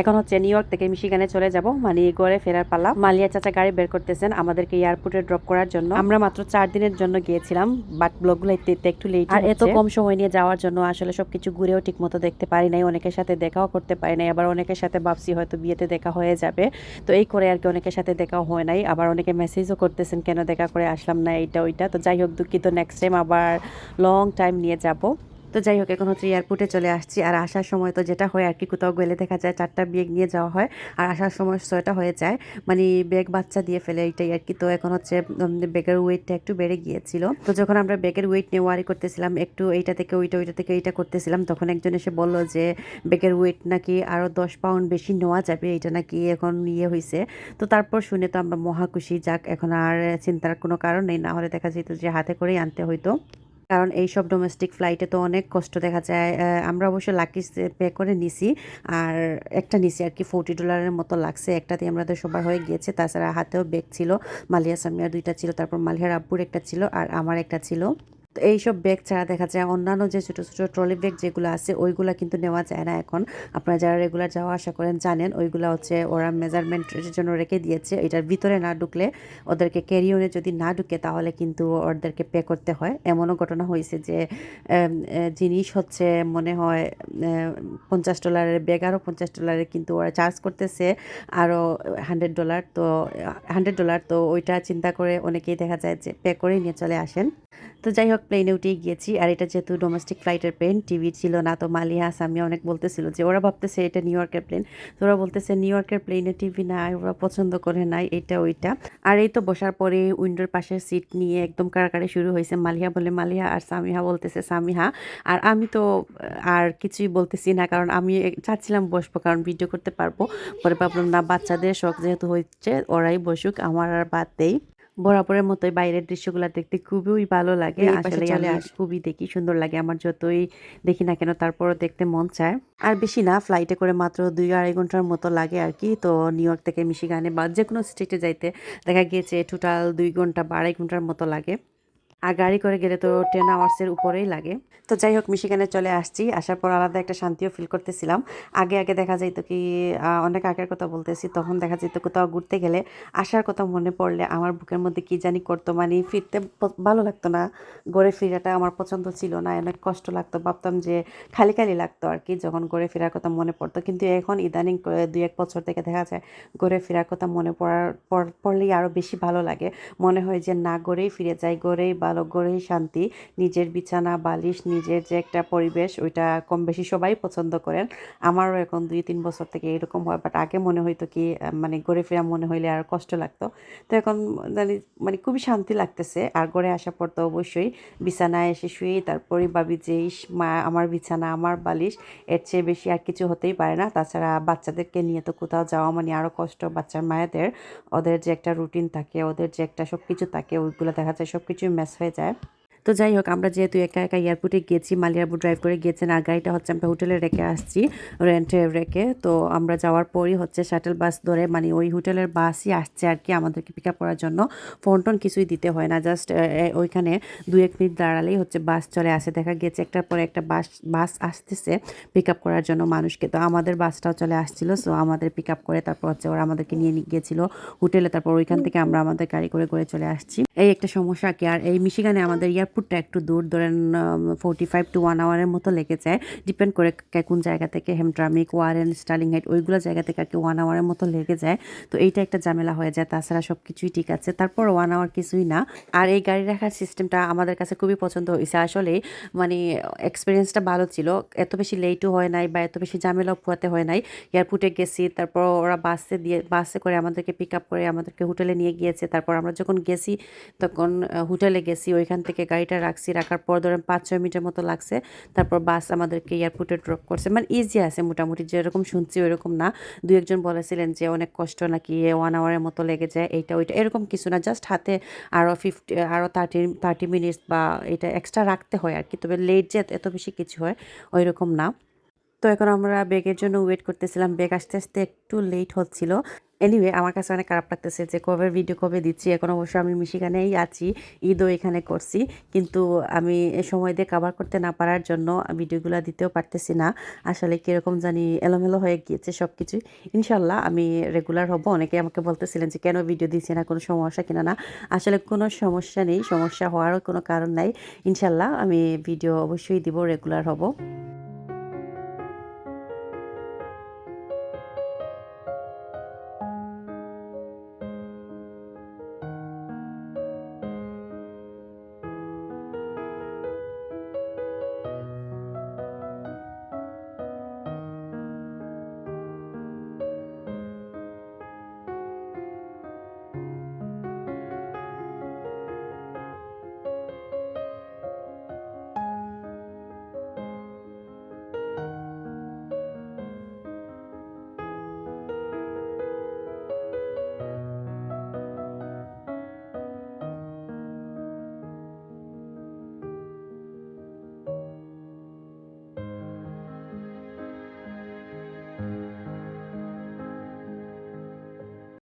এখন হচ্ছে new York থেকে মিশিগানে চলে যাব মানে গড়ে ফেরার পালা। মালিয়া চাচা গাড়ি বের করতেছেন আমাদেরকে এয়ারপোর্টে ড্রপ করার জন্য। আমরা মাত্র চার দিনের জন্য গিয়েছিলাম বাট ব্লগগুলো একটু একটু লেট আর এত কম সময় নিয়ে যাওয়ার জন্য আসলে সবকিছু ঘুরেও ঠিক মতো দেখতে পারি নাই অনেকের সাথে দেখাও করতে পারি নাই আবার অনেকের সাথে ভাবছি হয়তো বিয়েতে দেখা হয়ে যাবে। তো এই করে আর কি অনেকের সাথে দেখাও হয় নাই আবার অনেকে মেসেজও করতেছেন কেন দেখা করে আসলাম না এইটা ওইটা? তো যাই হোক দুঃখিত নেক্সট টাইম আবার লং টাইম নিয়ে যাব। তো যাই হোক, এখন হচ্ছে এয়ারপোর্টে চলে আসছি। আর আসার সময় তো যেটা হয় আর কি, কোথাও গেলে দেখা যায় চারটা ব্যাগ নিয়ে যাওয়া হয়। আর আসার সময় ছয়টা হয়ে যায়। মানে ব্যাগ বাচ্চা দিয়ে ফেলে এইটাই আর কি। তো এখন হচ্ছে ব্যাগের ওয়েটটা একটু বেড়ে গিয়েছিল। তো যখন আমরা ব্যাগের ওয়েট নিয়ে ওয়ারি করতেছিলাম, একটু এইটা থেকে ওইটা ওইটা থেকে এইটা করতেছিলাম, তখন একজন এসে বলল যে ব্যাগের ওয়েট নাকি আরও দশ পাউন্ড বেশি নেওয়া যাবে? এটা নাকি এখন ইয়ে হয়েছে তো তারপর শুনে তো আমরা মহা খুশি। যাক, এখন আর চিন্তার কোনো কারণ নেই। না হলে দেখা যেত যে হাতে করেই আনতে হইতো। কারণ এই সব ডোমেস্টিক ফ্লাইটে তো অনেক কষ্ট দেখা যায়। আমরা অবশ্য লাকি পে করে নিছি, আর একটা নিছি আর কি ফোর্টি ডলারের মতো লাগছে। একটাতে আমাদের সবার হয়ে গিয়েছে, তাছাড়া হাতেও ব্যাগ ছিল, মালিয়া সামিয়ার দুইটা ছিল, তারপর মালিয়ার আব্বুর একটা ছিল, আর আমার একটা ছিল। তো এইসব ব্যাগ ছাড়া দেখা যায়, অন্যান্য যে ছোটো ছোটো ট্রলি ব্যাগ যেগুলো আছে, ওইগুলা কিন্তু নেওয়া যায় না এখন। আপনারা যারা রেগুলার যাওয়া আসা করেন জানেন, ওইগুলা হচ্ছে ওরা মেজারমেন্টের জন্য রেখে দিয়েছে। এটার ভিতরে না ঢুকলে ওদেরকে ক্যারিওনে যদি না ঢুকে তাহলে কিন্তু ওদেরকে পে করতে হয়। এমনও ঘটনা হয়েছে যে জিনিস হচ্ছে মনে হয় পঞ্চাশ ডলারের ব্যাগ আরও পঞ্চাশ ডলারের কিন্তু ওরা চার্জ করতেছে আরও হান্ড্রেড ডলার তো হান্ড্রেড ডলার তো ওইটা চিন্তা করে অনেকেই দেখা যায় যে পে করেই নিয়ে চলে আসেন। তো যাই হোক প্লেনে উঠেই গিয়েছি, আর এটা যেহেতু ডোমেস্টিক ফ্লাইটের প্লেন টিভি ছিল না, তো মালিয়া, সামিয়া অনেক বলতেছিল যে ওরা ভাবতেছে এটা নিউ ইয়র্কের প্লেন তো ওরা বলতেছে নিউ ইয়র্কের প্লেনে টিভি নাই, ওরা পছন্দ করে নাই, এটা ওইটা। আর এই তো বসার পরে উইন্ডোর পাশে সিট নিয়ে একদম কারাকারি শুরু হয়েছে, মালিয়া বলে, মালিয়া, আর সামিহা বলতেছে, সামিহা। আর আমি তো, আর কিছুই বলতেছি না, কারণ আমি চাচ্ছিলাম বসবো, কারণ ভিডিও করতে পারব। পরে ভাবলাম, না, বাচ্চাদের শখ যেহেতু হচ্ছে, ওরাই বসুক, আমার আর বাদ দেই। বরাবরের মতোই বাইরের দৃশ্যগুলো দেখতে খুবই ভালো লাগে। আসলে খুবই দেখি সুন্দর লাগে আমার যতই দেখি না কেন তারপরও দেখতে মন চায়। আর বেশি না ফ্লাইটে করে মাত্র দুই আড়াই ঘণ্টার মতো লাগে আর কি। তো নিউ ইয়র্ক থেকে মিশিগানে বা যে কোনো স্টেটে যাইতে দেখা গিয়েছে টোটাল দুই ঘণ্টা বা আড়াই ঘণ্টার মতো লাগে। আর গাড়ি করে গেলে তো টেন আওয়ার্সের উপরেই লাগে। তো যাই হোক মিশিগানে চলে আসছি। আসার পর আলাদা একটা শান্তিও ফিল করতেছিলাম। আগে আগে দেখা যাইতো কি অনেক আগের কথা বলতেছি, তখন দেখা যেত কোথাও ঘুরতে গেলে আসার কথা মনে পড়লে আমার বুকের মধ্যে কি জানি করতো মানে ফিরতে ভালো লাগতো না। ঘরে ফেরাটা আমার পছন্দ ছিল না, অনেক কষ্ট লাগতো। ভাবতাম যে খালি খালি লাগতো আর কি, যখন ঘরে ফেরার কথা মনে পড়তো। কিন্তু এখন ইদানিং দুই, এক বছর থেকে দেখা যায়, ঘরে ফেরার কথা মনে পড়ার পড়লেই আরও বেশি ভালো লাগে। মনে হয় যে না গড়েই ফিরে যাই গড়েই ভালো শান্তি। নিজের বিছানা, বালিশ, নিজের যে একটা পরিবেশ, ওইটা কম বেশি সবাই পছন্দ করেন। আমারও এখন দুই তিন বছর থেকে এরকম হয় বাট আগে মনে হইতো কি মানে গড়ে ফেরা মনে হইলে আর কষ্ট লাগতো। তো এখন মানে মানে খুবই শান্তি লাগতেছে। আর গড়ে আসার পর তো অবশ্যই বিছানায় এসে শুয়েই তারপরেই ভাবি যে, ইস, মা, আমার বিছানা, আমার বালিশ, এর চেয়ে বেশি আর কিছু হতেই পারে না। তাছাড়া বাচ্চাদেরকে নিয়ে তো কোথাও যাওয়া মানে আরও কষ্ট। বাচ্চার মায়েদের, ওদের যে একটা রুটিন থাকে, ওদের যে একটা সব কিছু থাকে, ওইগুলো দেখা যায় সব কিছুই ম্যাচ হয়ে যায় তো যাই হোক, আমরা যেহেতু একা একা এয়ারপোর্টে গেছি, মালিয়ারপুর ড্রাইভ করে গিয়েছেন আর গাড়িটা হচ্ছে আমরা হোটেলে রেখে আসছি রেন্টে রেখে। তো আমরা যাওয়ার পরই হচ্ছে শাটেল বাস ধরে মানে ওই হোটেলের বাসই আসছে আর কি আমাদেরকে পিক আপ করার জন্য। ফোন টোন কিছুই দিতে হয় না জাস্ট ওইখানে দু এক মিনিট দাঁড়ালেই হচ্ছে বাস চলে আসে। দেখা গেছে একটার পরে একটা বাস বাস আসতেছে পিক আপ করার জন্য মানুষকে। তো আমাদের বাসটাও চলে আসছিল সো আমাদের পিক আপ করে তারপর হচ্ছে ওরা আমাদেরকে নিয়ে গিয়েছিল হোটেলে তারপর ওইখান থেকে আমরা আমাদের গাড়ি করে করে চলে আসছি। এই একটা সমস্যা কি, আর এই মিশিগানে আমাদের এয়ারপোর্টটা একটু দূর, ধরেন ফোর্টি ফাইভ টু ওয়ান আওয়ারের মতো লেগে যায়। ডিপেন্ড করে কোন জায়গা থেকে হেমট্রামিক ওয়ারেন স্টার্লিং হাইট ওইগুলো জায়গা থেকে আর কি ওয়ান আওয়ারের মতো লেগে যায়। তো এইটা একটা ঝামেলা হয়ে যায়। তাছাড়া সব কিছুই ঠিক আছে। তারপর ওয়ান আওয়ার কিছুই না। আর এই গাড়ি রাখার সিস্টেমটা আমাদের কাছে খুবই পছন্দ হয়েছে আসলে মানে এক্সপিরিয়েন্সটা ভালো ছিল। এত বেশি লেটও হয় নাই বা এত বেশি ঝামেলা পোয়াতে হয় নাই। এয়ারপোর্টে গেছি, তারপর ওরা বাসে দিয়ে, বাসে করে আমাদেরকে পিক আপ করে আমাদেরকে হোটেলে নিয়ে গিয়েছে। তারপর আমরা যখন গেছি, তখন হোটেলে গেছি, ওইখান থেকে গাড়িটা রাখছি, রাখার পর ধরেন পাঁচ ছয় মিনিটের মতো লাগছে। তারপর বাস আমাদেরকে এয়ারপোর্টে ড্রপ করছে। মানে ইজি আছে মোটামুটি, যেরকম শুনছি ওইরকম না। দু একজন বলেছিলেন যে অনেক কষ্ট নাকি ওয়ান আওয়ারের মতো লেগে যায়, এইটা ওইটা, এরকম কিছু না। জাস্ট হাতে আরও ফিফটি আরও থার্টি থার্টি মিনিটস বা এটা এক্সট্রা রাখতে হয় আর কি তবে লেট যে এত বেশি কিছু হয় ওই রকম না। তো এখন আমরা ব্যাগের জন্য ওয়েট করতেছিলাম। ব্যাগ আসতে আসতে একটু লেট হচ্ছিল। এনিওয়ে আমার কাছে অনেক খারাপ লাগতেছে যে কবে ভিডিও কবে দিচ্ছি? এখন অবশ্য আমি মিশিগানেই আছি, ঈদও এখানে করছি। কিন্তু আমি সময় দিয়ে কাভার করতে না পারার জন্য ভিডিওগুলো দিতেও পারতেছি না। আসলে কীরকম জানি এলোমেলো হয়ে গিয়েছে সব কিছুই ইনশাল্লাহ আমি রেগুলার হব। অনেকে আমাকে বলতেছিলেন যে, কেন ভিডিও দিচ্ছি না? কোনো সমস্যা কিনা না? আসলে কোনো সমস্যা নেই। সমস্যা হওয়ারও কোনো কারণ নাই। ইনশাল্লাহ আমি ভিডিও অবশ্যই দিব রেগুলার হব।